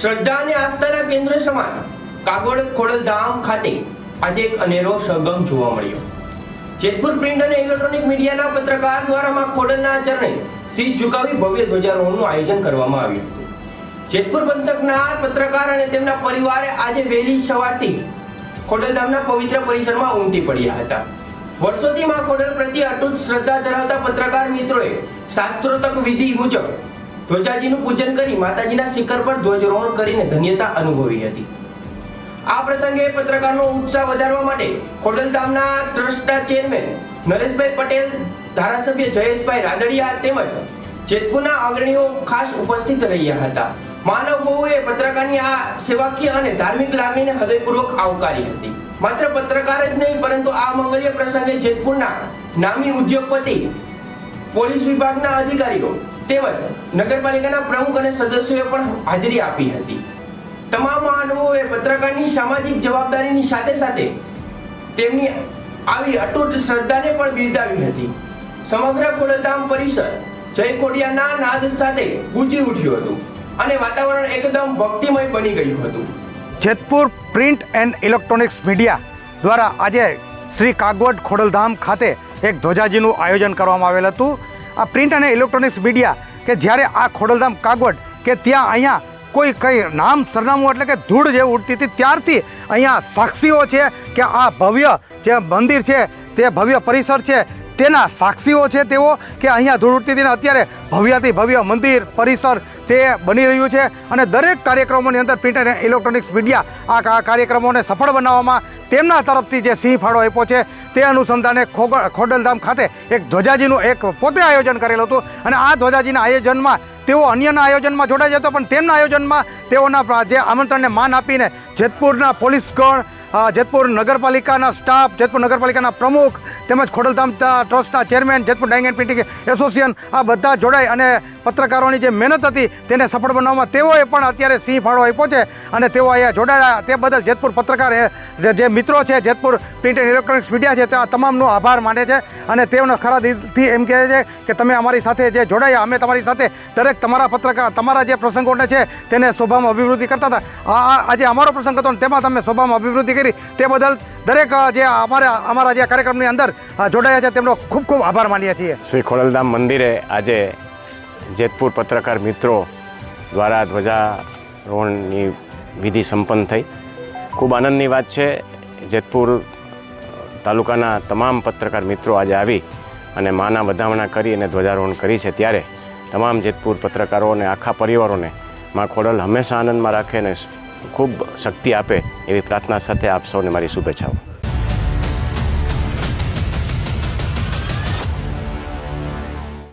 શ્રદ્ધા અને આસ્થાના કેન્દ્ર સમાન કાગોડ ખોડલધામ ખાતે આજે એક અનેરો સંગમ જોવા મળ્યો. જેતપુર પ્રિન્ટ અને ઇલેક્ટ્રોનિક મીડિયાના પત્રકાર દ્વારા માં ખોડલના ચરણે શીશ ઝુકાવી ભવ્ય ધ્વજારોહણનું આયોજન કરવામાં આવ્યું હતું. જેતપુર પંથકના પત્રકાર અને તેમના પરિવારે આજે વહેલી સવારથી ખોડલધામના પવિત્ર પરિસરમાં ઉમટી પડ્યા હતા. વર્ષોથી માં ખોડલ પ્રત્યે અટૂટ શ્રદ્ધા ધરાવતા પત્રકાર મિત્રોએ શાસ્ત્રોતક વિધિ મુજબ ધ્વજાજીનું પૂજન કરી માતાજીના શિખર પર ધ્વજરોહણ કરીને ધન્યતા અનુભવી હતી. આ પ્રસંગે પત્રકારનો ઉત્સાહ વધારવા માટે ખોડલધામના ટ્રસ્ટના ચેરમેન નરેશભાઈ પટેલ, ધારાસભ્ય જયેશભાઈ રાદડિયા તેમજ જેતપુરના અગ્રણીઓ ખાસ ઉપસ્થિત રહ્યા હતા. માનવ બહુએ પત્રકારની આ સેવાકીય અને ધાર્મિક લાગણીને હૃદયપૂર્વક આવકારી હતી. માત્ર પત્રકાર જ નહીં, પરંતુ આ મંગલ્ય પ્રસંગે જેતપુરના નામી ઉદ્યોગપતિ, પોલીસ વિભાગના અધિકારીઓ તેમજ નગરપાલિકાના પ્રમુખ અને સદસ્યોએ પણ હાજરી આપી હતી. તમામ મહાનુભાવોએ પત્રકારની સામાજિક જવાબદારીની સાથે સાથે તેમની આવી અતૂટ શ્રદ્ધાને પણ બિરદાવી હતી. સમગ્ર ખોડલધામ પરિસર જય ખોડિયાના નાદ સાથે ગુંજી ઉઠ્યું હતું અને વાતાવરણ એકદમ ભક્તિમય બની ગયું હતું. Jetpur print and electronics media દ્વારા આજે શ્રી કાગવડ ખોડલધામ ખાતે એક ધ્વજાજીનું આયોજન કરવામાં આવેલ હતું. આ પ્રિન્ટ અને ઇલેક્ટ્રોનિક્સ મીડિયા કે જ્યારે આ ખોડલધામ કાગવડ કે ત્યાં અહીંયા કોઈ કંઈ નામ સરનામું એટલે કે ધૂળ જે ઉડતી હતી, ત્યારથી અહીંયા સાક્ષીઓ છે કે આ ભવ્ય જે મંદિર છે, તે ભવ્ય પરિસર છે તેના સાક્ષીઓ છે તેઓ કે અહીંયા ધૂળ ઉડતી અત્યારે ભવ્યથી ભવ્ય મંદિર, પરિસર તે બની રહ્યું છે. અને દરેક કાર્યક્રમોની અંદર પ્રિન્ટ અને ઇલેક્ટ્રોનિક્સ મીડિયા આ કાર્યક્રમોને સફળ બનાવવામાં તેમના તરફથી જે સિંહ ફાળો આપ્યો છે તે અનુસંધાને ખોડલધામ ખાતે એક ધ્વજાજીનું એક પોતે આયોજન કરેલું હતું. અને આ ધ્વજાજીના આયોજનમાં તેઓ અન્યના આયોજનમાં જોડાઈ જતો, પણ તેમના આયોજનમાં તેઓના જે આમંત્રણને માન આપીને જેતપુરના પોલીસગણ અ, જેતપુર નગરપાલિકાના સ્ટાફ જેતપુર નગરપાલિકાના પ્રમુખ તેમજ ખોડલધામ ટ્રસ્ટના chairman Jetpur dyeing and painting association આ બધા જોડાઈ અને પત્રકારોની જે મહેનત હતી તેને સફળ બનાવવામાં તેઓએ પણ અત્યારે સિંહ ફાળો આપ્યો છે અને તેઓ અહીંયા જોડાયા. તે બદલ જેતપુર પત્રકાર જે મિત્રો છે Jetpur print and electronics media છે તે આ તમામનો આભાર માને છે અને તેઓને ખરા દિલથી એમ કહે છે કે તમે અમારી સાથે જે જોડાયા અમે તમારી સાથે દરેક તમારા પત્રકાર તમારા જે પ્રસંગોને છે તેને શોભામાં અભિવૃદ્ધિ કરતા હતા. આ- આજે અમારો પ્રસંગ ને તેમાં તમે શોભામાં અભિવૃદ્ધિ કરી તે બદલ દરેક જે અમારા અમારા જે કાર્યક્રમની અંદર જોડાયા છે, તેમનો ખૂબ ખૂબ આભાર માનીએ છીએ. શ્રી ખોડલધામ મંદિરે આજે જેતપુર પત્રકાર મિત્રો દ્વારા ધ્વજારોહણની વિધિ સંપન્ન થઈ. ખૂબ આનંદની વાત છે, જેતપુર તાલુકાના તમામ પત્રકાર મિત્રો આજે આવી અને માના વધામણા કરી અને ધ્વજારોહણ કરી છે. ત્યારે તમામ જેતપુર પત્રકારો અને આખા પરિવારોને મા ખોડલ હંમેશા આનંદમાં રાખે અને ખૂબ શક્તિ આપે એવી પ્રાર્થના સાથે આપ સૌને મારી શુભેચ્છાઓ.